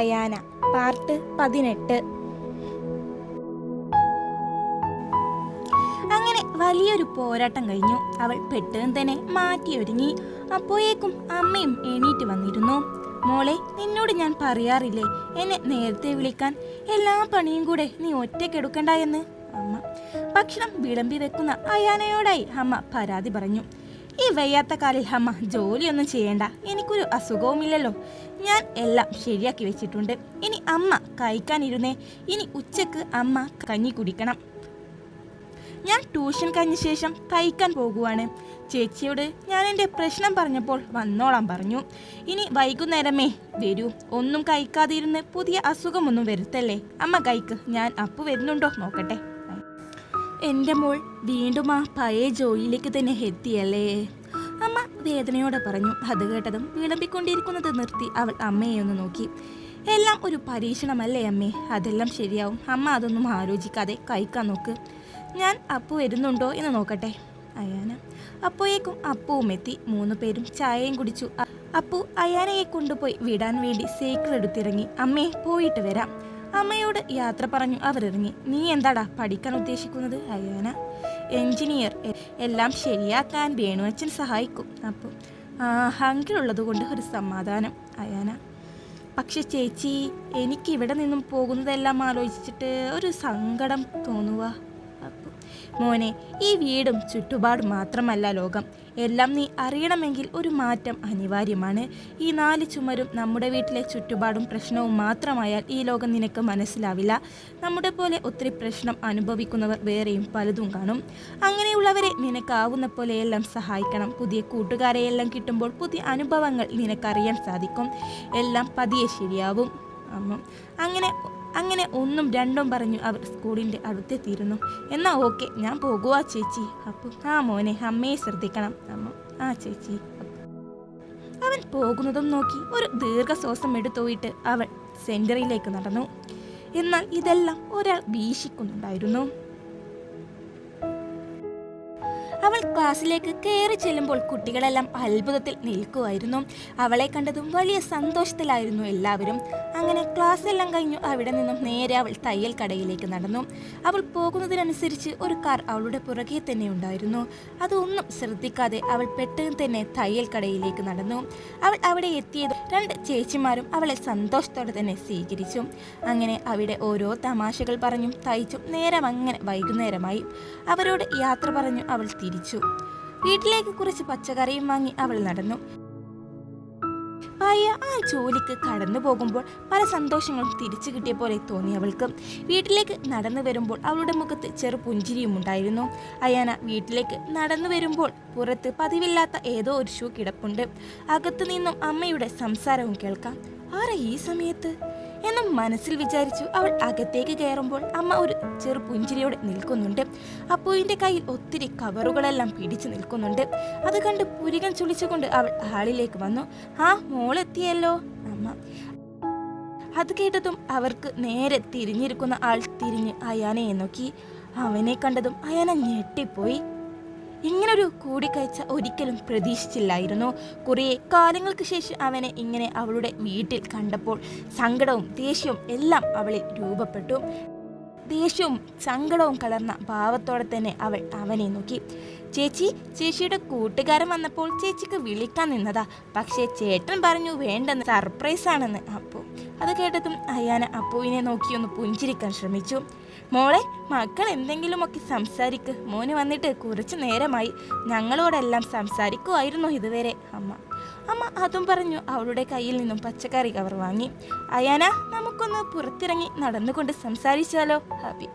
Ayana part പതിനെട്ട്. അങ്ങനെ വലിയൊരു പോരാട്ടം കഴിഞ്ഞു. അവൾ പെട്ടെന്ന് തന്നെ മാറ്റിയൊരുങ്ങി. അപ്പോഴേക്കും അമ്മയും എണീറ്റ് വന്നിരുന്നു. മോളെ നിന്നോട് ഞാൻ പറയാറില്ലേ? എന്നെ നേരത്തെ വിളിക്കാൻ എല്ലാ പണിയും കൂടെ നീ ഒറ്റയ്ക്കെടുക്കണ്ട എന്ന്? അമ്മ. ഭക്ഷണം വിളമ്പി വെക്കുന്ന അയാനയോടായി അമ്മ പരാതി പറഞ്ഞു. ഈ വയ്യാത്ത കാലിൽ അമ്മ ജോലിയൊന്നും ചെയ്യേണ്ട. എനിക്കൊരു അസുഖവുമില്ലല്ലോ. ഞാൻ എല്ലാം ശരിയാക്കി വെച്ചിട്ടുണ്ട്. ഇനി അമ്മ കഴിക്കാനിരുന്നേ. ഇനി ഉച്ചയ്ക്ക് അമ്മ കഞ്ഞി കുടിക്കണം. ഞാൻ ട്യൂഷൻ കഴിഞ്ഞ ശേഷം തയ്ക്കാൻ പോകുവാണ്. ചേച്ചിയോട് ഞാൻ എന്റെ പ്രശ്നം പറഞ്ഞപ്പോൾ വന്നോളാൻ പറഞ്ഞു. ഇനി വൈകുന്നേരമേ വരൂ. ഒന്നും കഴിക്കാതിരുന്ന് പുതിയ അസുഖമൊന്നും വരുത്തല്ലേ. അമ്മ കൈക്ക് ഞാൻ അപ്പു വരുന്നുണ്ടോ നോക്കട്ടെ. എന്റെ മോൾ വീണ്ടും ആ പഴയ ജോലിയിലേക്ക് തന്നെ എത്തിയല്ലേ? അമ്മ വേദനയോടെ പറഞ്ഞു. അത് കേട്ടതും വിളമ്പിക്കൊണ്ടിരിക്കുന്നത് നിർത്തി അവൾ അമ്മയെ ഒന്ന് നോക്കി. എല്ലാം ഒരു പരീക്ഷണമല്ലേ അമ്മേ? അതെല്ലാം ശരിയാവും. അമ്മ അതൊന്നും ആലോചിക്കാതെ കഴിക്കാൻ നോക്ക്. ഞാൻ അപ്പു വരുന്നുണ്ടോ എന്ന് നോക്കട്ടെ. അയാന. അപ്പോയേക്കും അപ്പുവും എത്തി. മൂന്ന് പേരും ചായയും കുടിച്ചു. അപ്പു അയാനയെ കൊണ്ടുപോയി വിടാൻ വേണ്ടി സൈക്കിൾ എടുത്തിറങ്ങി. അമ്മേ പോയിട്ട് വരാം. അമ്മയോട് യാത്ര പറഞ്ഞു അവരിറങ്ങി. നീ എന്താടാ പഠിക്കാൻ ഉദ്ദേശിക്കുന്നത്? അയാന എഞ്ചിനീയർ. എല്ലാം ശരിയാക്കാൻ വേണുവച്ചൻ സഹായിക്കും. അപ്പോൾ ആ ഹങ്കിളുള്ളത് കൊണ്ട് ഒരു സമാധാനം അയാന പക്ഷെ ചേച്ചി എനിക്കിവിടെ നിന്നും പോകുന്നതെല്ലാം ആലോചിച്ചിട്ട് ഒരു സങ്കടം തോന്നുക മോനെ ഈ വീടും ചുറ്റുപാടും മാത്രമല്ല ലോകം. എല്ലാം നീ അറിയണമെങ്കിൽ ഒരു മാറ്റം അനിവാര്യമാണ്. ഈ നാല് ചുമരും നമ്മുടെ വീട്ടിലെ ചുറ്റുപാടും പ്രശ്നവും മാത്രമായാൽ ഈ ലോകം നിനക്ക് മനസ്സിലാവില്ല. നമ്മുടെ പോലെ ഒത്തിരി പ്രശ്നം അനുഭവിക്കുന്നവർ വേറെയും പലതും കാണും. അങ്ങനെയുള്ളവരെ നിനക്കാവുന്ന പോലെയെല്ലാം സഹായിക്കണം. പുതിയ കൂട്ടുകാരെയെല്ലാം കിട്ടുമ്പോൾ പുതിയ അനുഭവങ്ങൾ നിനക്കറിയാൻ സാധിക്കും. എല്ലാം പതിയെ ശരിയാവും. അങ്ങനെ അങ്ങനെ ഒന്നും രണ്ടും പറഞ്ഞു അവർ സ്കൂളിന്റെ അടുത്തെത്തിയിരുന്നു എന്നാൽ ഓക്കെ ഞാൻ പോകുക ചേച്ചി. അപ്പോൾ ആ മോനെ അമ്മയെ ശ്രദ്ധിക്കണം. അമ്മ ആ ചേച്ചി. അവൻ പോകുന്നതും നോക്കി ഒരു ദീർഘശ്വാസം എടുത്തുപോയിട്ട് അവൾ സെന്ററിലേക്ക് നടന്നു. എന്നാൽ ഇതെല്ലാം ഒരാൾ വീശിക്കുന്നുണ്ടായിരുന്നു. ക്ലാസ്സിലേക്ക് കയറി ചെല്ലുമ്പോൾ കുട്ടികളെല്ലാം അത്ഭുതത്തിൽ നിൽക്കുമായിരുന്നു അവളെ കണ്ടതും വലിയ സന്തോഷത്തിലായിരുന്നു എല്ലാവരും. അങ്ങനെ ക്ലാസ് എല്ലാം കഴിഞ്ഞു അവിടെ നിന്നും നേരെ അവൾ തയ്യൽ കടയിലേക്ക് നടന്നു. അവൾ പോകുന്നതിനനുസരിച്ച് ഒരു കാർ അവളുടെ പുറകെ തന്നെ ഉണ്ടായിരുന്നു. അതൊന്നും ശ്രദ്ധിക്കാതെ അവൾ പെട്ടെന്ന് തന്നെ തയ്യൽ കടയിലേക്ക് നടന്നു. അവൾ അവിടെ എത്തിയത് രണ്ട് ചേച്ചിമാരും അവളെ സന്തോഷത്തോടെ തന്നെ സ്വീകരിച്ചു. അങ്ങനെ അവിടെ ഓരോ തമാശകൾ പറഞ്ഞും തയ്ച്ചും നേരം അങ്ങനെ വൈകുന്നേരമായി. അവരോട് യാത്ര പറഞ്ഞു അവൾ തിരിച്ചു. വീട്ടിലേക്ക് കുറച്ച് പച്ചക്കറിയും വാങ്ങി അവൾ നടന്നു. പയ്യ ആ ജോലിക്ക് കടന്നു പോകുമ്പോൾ പല സന്തോഷങ്ങളും തിരിച്ചു കിട്ടിയ പോലെ തോന്നി അവൾക്ക്. വീട്ടിലേക്ക് നടന്നു വരുമ്പോൾ അവളുടെ മുഖത്ത് ചെറു പുഞ്ചിരിയും ഉണ്ടായിരുന്നു. അയാന വീട്ടിലേക്ക് നടന്നു വരുമ്പോൾ പുറത്ത് പതിവില്ലാത്ത ഏതോ ഒരു ഷൂ കിടപ്പുണ്ട്. അകത്തു നിന്നും അമ്മയുടെ സംസാരവും കേൾക്കാം. ആരാ ഈ സമയത്ത്? എന്നും മനസ്സിൽ വിചാരിച്ചു അവൾ അകത്തേക്ക് കയറുമ്പോൾ അമ്മ ഒരു ചെറു പുഞ്ചിരിയോടെ നിൽക്കുന്നുണ്ട്. അപ്പുവിന്റെ കയ്യിൽ ഒത്തിരി കവറുകളെല്ലാം പിടിച്ചു നിൽക്കുന്നുണ്ട്. അത് കണ്ട് പുരികൻ ചുളിച്ചുകൊണ്ട് അവൾ ഹാളിലേക്ക് വന്നു. ആ മോളെത്തിയല്ലോ അമ്മ. അത് കേട്ടതും അവർക്ക് നേരെ തിരിഞ്ഞിരിക്കുന്ന ആൾ തിരിഞ്ഞ് അയാനയെ നോക്കി. അവനെ കണ്ടതും അയാന ഞെട്ടിപ്പോയി. ഇങ്ങനൊരു കൂടിക്കാഴ്ച ഒരിക്കലും പ്രതീക്ഷിച്ചില്ലായിരുന്നു. കുറേ കാലങ്ങൾക്ക് ശേഷം അവനെ ഇങ്ങനെ അവളുടെ വീട്ടിൽ കണ്ടപ്പോൾ സങ്കടവും ദേഷ്യവും എല്ലാം അവളിൽ രൂപപ്പെട്ടു. ദേഷ്യവും സങ്കടവും കലർന്ന ഭാവത്തോടെ തന്നെ അവൾ അവനെ നോക്കി. ചേച്ചി ചേച്ചിയുടെ കൂട്ടുകാരൻ വന്നപ്പോൾ ചേച്ചിക്ക് വിളിക്കാൻ നിന്നതാ. പക്ഷേ ചേട്ടൻ പറഞ്ഞു വേണ്ടെന്ന് സർപ്രൈസ് ആണെന്ന് അപ്പോൾ അത് കേട്ടതും അയാന അപ്പുവിനെ നോക്കി ഒന്ന് പുഞ്ചിരിക്കാൻ ശ്രമിച്ചു. മോളെ മക്കൾ എന്തെങ്കിലുമൊക്കെ സംസാരിക്ക്. മോന് വന്നിട്ട് കുറച്ചു നേരമായി. ഞങ്ങളോടെല്ലാം സംസാരിക്കുമായിരുന്നു ഇതുവരെ അമ്മ. അമ്മ അതും പറഞ്ഞു. അവളുടെ കയ്യിൽ നിന്നും പച്ചക്കറി കവർ വാങ്ങി. അയാന നമുക്കൊന്ന് പുറത്തിറങ്ങി നടന്നുകൊണ്ട് സംസാരിച്ചാലോ? ഹാപ്പി.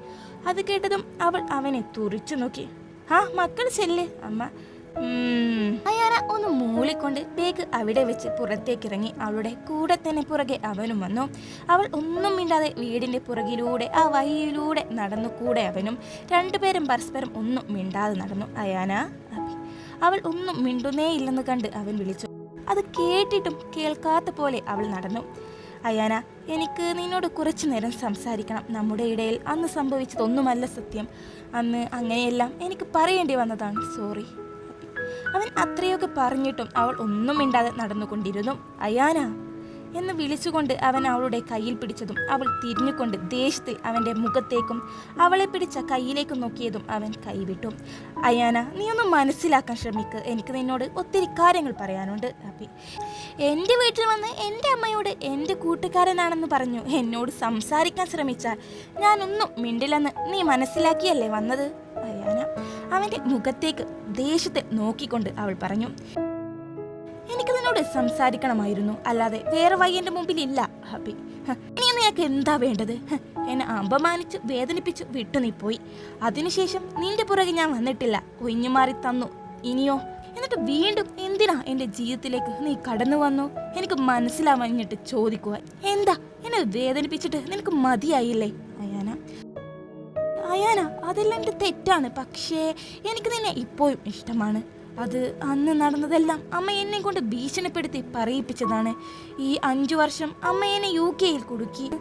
അത് കേട്ടതും അവൾ അവനെ തുറിച്ചു നോക്കി. ആ മക്കൾ ചെല്ലേ അമ്മ. ഉം. അയാന ഒന്ന് മൂളിക്കൊണ്ട് ബേഗ് അവിടെ വെച്ച് പുറത്തേക്ക് ഇറങ്ങി അവളുടെ കൂടെ തന്നെ പുറകെ അവനും വന്നു. അവൾ ഒന്നും മിണ്ടാതെ വീടിന്റെ പുറകിലൂടെ ആ വഴിയിലൂടെ നടന്നു കൂടെ അവനും. രണ്ടുപേരും പരസ്പരം ഒന്നും മിണ്ടാതെ നടന്നു. അയാന അവൾ ഒന്നും മിണ്ടുന്നേയില്ലെന്ന് കണ്ട് അവൻ വിളിച്ചു. അത് കേട്ടിട്ടും കേൾക്കാത്ത പോലെ അവൾ നടന്നു. അയാന എനിക്ക് നിന്നോട് കുറച്ചു നേരം സംസാരിക്കണം. നമ്മുടെ ഇടയിൽ അന്ന് സംഭവിച്ചതൊന്നുമല്ല സത്യം. അന്ന് അങ്ങനെയെല്ലാം എനിക്ക് പറയേണ്ടി വന്നതാണ്. സോറി. അവൻ അത്രയൊക്കെ പറഞ്ഞിട്ടും അവൾ ഒന്നും മിണ്ടാതെ നടന്നുകൊണ്ടിരുന്നു. അയാന എന്ന് വിളിച്ചുകൊണ്ട് അവൻ അവളുടെ കയ്യിൽ പിടിച്ചതും അവൾ തിരിഞ്ഞുകൊണ്ട് ദേഷ്യത്തിൽ അവന്റെ മുഖത്തേക്കും അവളെ പിടിച്ച കയ്യിലേക്കും നോക്കിയതും അവൻ കൈവിട്ടു. അയാന നീ ഒന്ന് മനസ്സിലാക്കാൻ ശ്രമിക്കുക എനിക്ക് നിന്നോട് ഒത്തിരി കാര്യങ്ങൾ പറയാനുണ്ട്. അപ്പി എന്റെ വീട്ടിൽ വന്ന് എന്റെ അമ്മയോട് എന്റെ കൂട്ടുകാരനാണെന്ന് പറഞ്ഞു. എന്നോട് സംസാരിക്കാൻ ശ്രമിച്ചാൽ ഞാനൊന്നും മിണ്ടില്ലെന്ന് നീ മനസ്സിലാക്കിയല്ലേ വന്നത്? അയാന അവന്റെ മുഖത്തേക്ക് ദേഷ്യത്തെ നോക്കിക്കൊണ്ട് അവൾ പറഞ്ഞു എനിക്ക് നിന്നോട് സംസാരിക്കണമായിരുന്നു അല്ലാതെ വേറെ വഴി എന്റെ മുമ്പിൽ ഇല്ല ഹാപ്പി ഹ, ഇനി നിനക്ക് എന്താ വേണ്ടത്? എന്നെ അപമാനിച്ച് വേദനിപ്പിച്ച് വിട്ടു നീ പോയി. അതിനുശേഷം നിന്റെ പുറകെ ഞാൻ വന്നിട്ടില്ല ഒഴിഞ്ഞു മാറി തന്നു. ഇനിയോ? എന്നിട്ട് വീണ്ടും എന്തിനാ എന്റെ ജീവിതത്തിലേക്ക് നീ കടന്നു വന്നു? എനിക്ക് മനസ്സിലാവാഞ്ഞിട്ട് ചോദിക്കുക എന്താ? എന്നെ വേദനിപ്പിച്ചിട്ട് നിനക്ക് മതിയായില്ലേ അയാന? അയാന അതെല്ലാം എന്റെ തെറ്റാണ്. പക്ഷേ എനിക്ക് നിന്നെ ഇപ്പോഴും ഇഷ്ടമാണ്. അത് അന്ന് നടന്നതെല്ലാം അമ്മ എന്നെ കൊണ്ട് ഭീഷണിപ്പെടുത്തി പറയിപ്പിച്ചതാണ്. ഈ അഞ്ചു വർഷം അമ്മ എന്നെ യു കെയിൽ കുടുക്കി.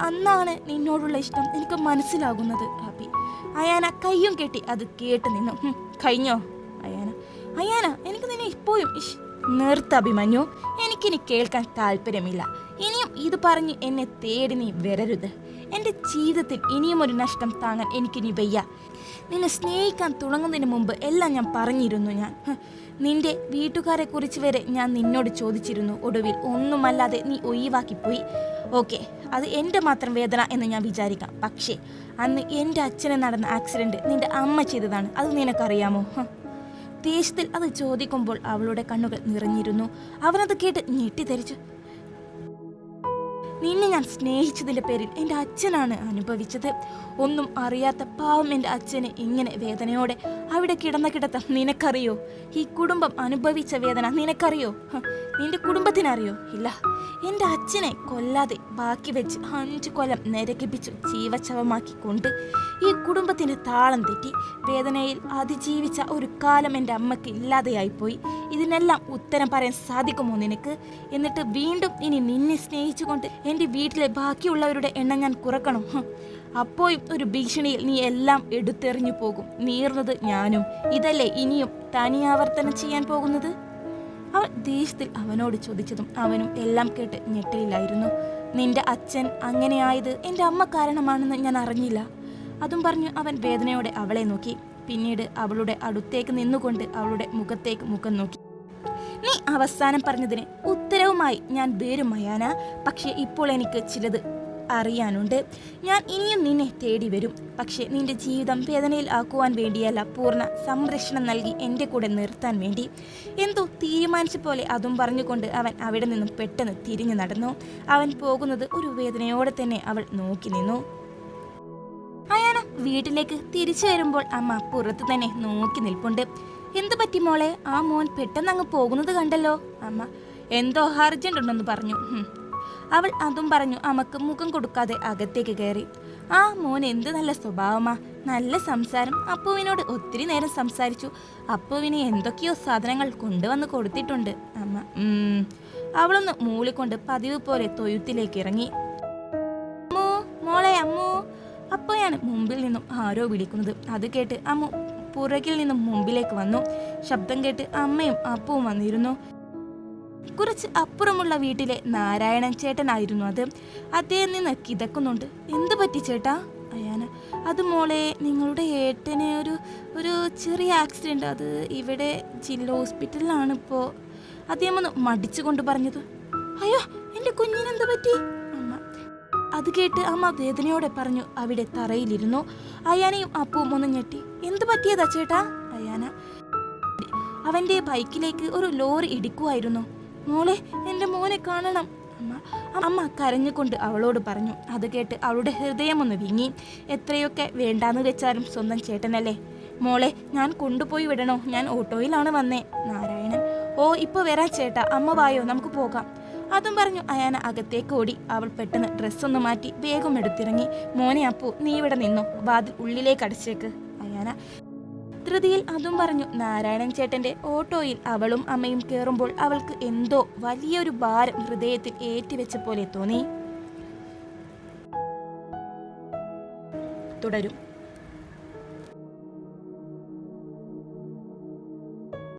അന്നാണ് നിന്നോടുള്ള ഇഷ്ടം എനിക്ക് മനസ്സിലാകുന്നത് ഹാപ്പി അയാന കയ്യും കെട്ടി അത് കേട്ട് നിന്നു. "ഹും, കഴിഞ്ഞോ? അയാന അയാന എനിക്ക് നിന്നെ ഇപ്പോഴും ഇഷ് നിർത്ത അഭിമന്യു. എനിക്കിനി കേൾക്കാൻ താല്പര്യമില്ല. ഇനിയും ഇത് പറഞ്ഞ് എന്നെ തേടി നീ വരരുത്. എന്റെ ജീവിതത്തിൽ ഇനിയും ഒരു നഷ്ടം താങ്ങാൻ എനിക്ക് എനിക്കിനി വയ്യ. നിന്നെ സ്നേഹിക്കാൻ തുടങ്ങുന്നതിന് മുമ്പ് എല്ലാം ഞാൻ പറഞ്ഞിരുന്നു ഞാൻ. നിന്റെ വീട്ടുകാരെ കുറിച്ച് വരെ ഞാൻ നിന്നോട് ചോദിച്ചിരുന്നു. ഒടുവിൽ ഒന്നുമല്ലാതെ നീ ഒഴിവാക്കിപ്പോയി ഓക്കെ അത് എന്റെ മാത്രം വേദന എന്ന് ഞാൻ വിചാരിക്കാം. പക്ഷേ അന്ന് എന്റെ അച്ഛന് നടന്ന ആക്സിഡന്റ് നിന്റെ അമ്മ ചെയ്തതാണ്. അത് നിനക്കറിയാമോ. ദേഷ്യത്തിൽ അത് ചോദിക്കുമ്പോൾ അവളുടെ കണ്ണുകൾ നിറഞ്ഞിരുന്നു. അവനത് കേട്ട് ഞെട്ടിത്തെറിച്ചു. നിന്നെ ഞാൻ സ്നേഹിച്ചതിന്റെ പേരിൽ എന്റെ അച്ഛനാണ് അനുഭവിച്ചത്. ഒന്നും അറിയാത്ത പാവം എന്റെ അച്ഛനെ ഇങ്ങനെ വേദനയോടെ അവിടെ കിടന്ന കിടത്ത നിനക്കറിയോ? ഈ കുടുംബം അനുഭവിച്ച വേദന നിനക്കറിയോ? നിന്റെ കുടുംബത്തിനറിയോ? ഇല്ല. എന്റെ അച്ഛനെ കൊല്ലാതെ ബാക്കി വെച്ച് അഞ്ച് കൊല്ലം നിരകിപ്പിച്ചു ജീവശവമാക്കിക്കൊണ്ട് കൊണ്ട് ഈ കുടുംബത്തിന്റെ താളം തെറ്റി വേദനയിൽ അതിജീവിച്ച ഒരു കാലം എന്റെ അമ്മയ്ക്ക് ഇല്ലാതെയായിപ്പോയി. ഇതിനെല്ലാം ഉത്തരം പറയാൻ സാധിക്കുമോ നിനക്ക്? എന്നിട്ട് വീണ്ടും ഇനി നിന്നെ സ്നേഹിച്ചുകൊണ്ട് എന്റെ വീട്ടിലെ ബാക്കിയുള്ളവരുടെ എണ്ണം ഞാൻ കുറക്കണം. അപ്പോൾ ഒരു ഭീഷണിയിൽ നീ എല്ലാം എടുത്തെറിഞ്ഞു പോകും. നീർന്നത് ഞാനും. ഇതല്ലേ ഇനിയും തനിയാവർത്തനം ചെയ്യാൻ പോകുന്നത്? അവൾ ദേഷ്യത്തിൽ അവനോട് ചോദിച്ചതും അവനും എല്ലാം കേട്ട് ഞെട്ടലിലായിരുന്നു നിന്റെ അച്ഛൻ അങ്ങനെയായത് എന്റെ അമ്മ കാരണമാണെന്ന് ഞാൻ അറിഞ്ഞില്ല. അതും പറഞ്ഞു അവൻ വേദനയോടെ അവളെ നോക്കി. പിന്നീട് അവളുടെ അടുത്തേക്ക് നിന്നുകൊണ്ട് അവളുടെ മുഖത്തേക്ക് മുഖം നോക്കി. നീ അവസാനം പറഞ്ഞതിന് ഉത്തരവുമായി ഞാൻ പേരും മയാന പക്ഷേ ഇപ്പോൾ എനിക്ക് ചിലത് അറിയാനുണ്ട്. ഞാൻ ഇനിയും നിന്നെ തേടി വരും. പക്ഷേ നിന്റെ ജീവിതം വേദനയിൽ ആക്കുവാൻ വേണ്ടിയല്ല പൂർണ സംരക്ഷണം നൽകി എന്റെ കൂടെ നിർത്താൻ വേണ്ടി. എന്തോ തീരുമാനിച്ച പോലെ അതും പറഞ്ഞുകൊണ്ട് അവൻ അവിടെ നിന്നും പെട്ടെന്ന് തിരിഞ്ഞു നടന്നു. അവൻ പോകുന്നത് ഒരു വേദനയോടെ തന്നെ അവൾ നോക്കി നിന്നു. അയാന വീട്ടിലേക്ക് തിരിച്ചു വരുമ്പോൾ അമ്മ പുറത്തു തന്നെ നോക്കി നിൽപ്പുണ്ട്. എന്ത് പറ്റി മോളെ? ആ മോൻ പെട്ടെന്ന് അങ്ങ് പോകുന്നത് കണ്ടല്ലോ. അമ്മ എന്തോ അർജന്റ് ഉണ്ടെന്ന് പറഞ്ഞു അവൾ അതും പറഞ്ഞു അമ്മയ്ക്ക് മുഖം കൊടുക്കാതെ അകത്തേക്ക് കയറി. ആ മോൻ എന്ത് നല്ല സ്വഭാവമാ. നല്ല സംസാരം. അപ്പുവിനോട് ഒത്തിരി നേരം സംസാരിച്ചു. അപ്പുവിന് എന്തൊക്കെയോ സാധനങ്ങൾ കൊണ്ടുവന്ന് കൊടുത്തിട്ടുണ്ട് അമ്മ. അവളൊന്ന് മൂളിക്കൊണ്ട് പതിവ് പോലെ തൊഴുത്തിലേക്ക് ഇറങ്ങി. അമ്മോ മോളെ അമ്മോ. അപ്പോഴാണ് മുമ്പിൽ നിന്നും ആരോ വിളിക്കുന്നത്. അത് കേട്ട് അമ്മു പുറകിൽ നിന്നും മുമ്പിലേക്ക് വന്നു. ശബ്ദം കേട്ട് അമ്മയും അപ്പവും വന്നിരുന്നു. കുറച്ച് അപ്പുറമുള്ള വീട്ടിലെ നാരായണൻ ചേട്ടനായിരുന്നു അത്. അദ്ദേഹം നിന്ന് കിതക്കുന്നുണ്ട്. എന്ത് പറ്റി ചേട്ടാ? അയാന അത് മോളെ നിങ്ങളുടെ ഏട്ടന് ഒരു ഒരു ചെറിയ ആക്സിഡന്റ് അത് ഇവിടെ ജില്ലാ ഹോസ്പിറ്റലിലാണ് ഇപ്പോൾ അദ്ദേഹം ഒന്ന് മടിച്ചു കൊണ്ട് പറഞ്ഞത് അയ്യോ എന്റെ കുഞ്ഞിനെന്ത് പറ്റി? അമ്മ അത് കേട്ട് അമ്മ വേദനയോടെ പറഞ്ഞു അവിടെ തറയിലിരുന്നു. അയാനയും അപ്പവും ഒന്ന് ഞെട്ടി. എന്ത് പറ്റിയതാ ചേട്ടാ? അയാന അവന്റെ ബൈക്കിലേക്ക് ഒരു ലോറി ഇടിക്കുമായിരുന്നു മോളെ എന്റെ മോനെ കാണണം. അമ്മ അമ്മ കരഞ്ഞുകൊണ്ട് അവളോട് പറഞ്ഞു. അത് കേട്ട് അവളുടെ ഹൃദയം ഒന്ന് വിങ്ങി. എത്രയൊക്കെ വേണ്ടാന്ന് വെച്ചാലും സ്വന്തം ചേട്ടനല്ലേ. മോളെ ഞാൻ കൊണ്ടുപോയി വിടണോ? ഞാൻ ഓട്ടോയിലാണ് വന്നേ. നാരായണൻ ഓ ഇപ്പൊ വരാം ചേട്ടാ. അമ്മ വായോ നമുക്ക് പോകാം. അതും പറഞ്ഞു അയാന അകത്തേക്ക് ഓടി. അവൾ പെട്ടെന്ന് ഡ്രസ്സൊന്ന് മാറ്റി വേഗം എടുത്തിറങ്ങി. മോനെ അപ്പു നീ ഇവിടെ നിന്നോ. വാതിൽ ഉള്ളിലേക്ക് അടച്ചേക്ക്. അയാന ധൃതിയിൽ അതും പറഞ്ഞു നാരായണൻ ചേട്ടന്റെ ഓട്ടോയിൽ അവളും അമ്മയും കയറുമ്പോൾ അവൾക്ക് എന്തോ വലിയൊരു ഭാരം ഹൃദയത്തിൽ ഏറ്റുവെച്ച പോലെ തോന്നി. തുടരും.